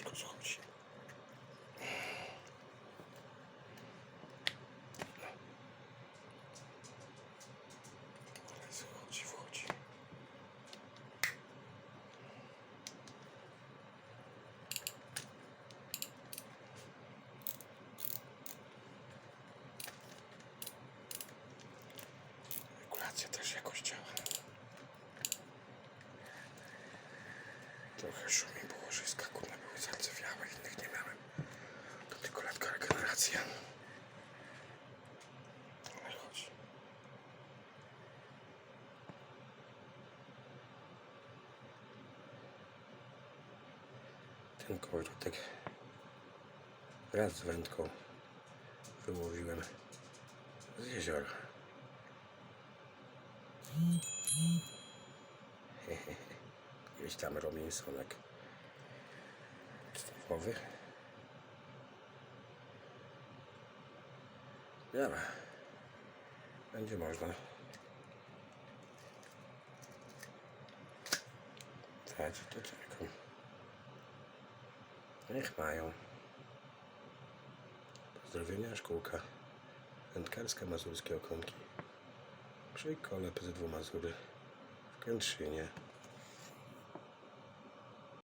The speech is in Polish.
ciężko schodzi. Ale schodzi, wchodzi. Regulacja też jakoś działa. Trochę szumi było, że skakune Ale chodź. Ten kołowrotek wraz z wędką wyłowiłem z jeziora. Gdzieś tam Robinsonek podstawowy. Dobra. Będzie można. Dać to czekam. Niech mają. Pozdrowienia szkółka wędkarska Mazurskie Okonki. Przy kole PZW Mazury w Kętrzynie.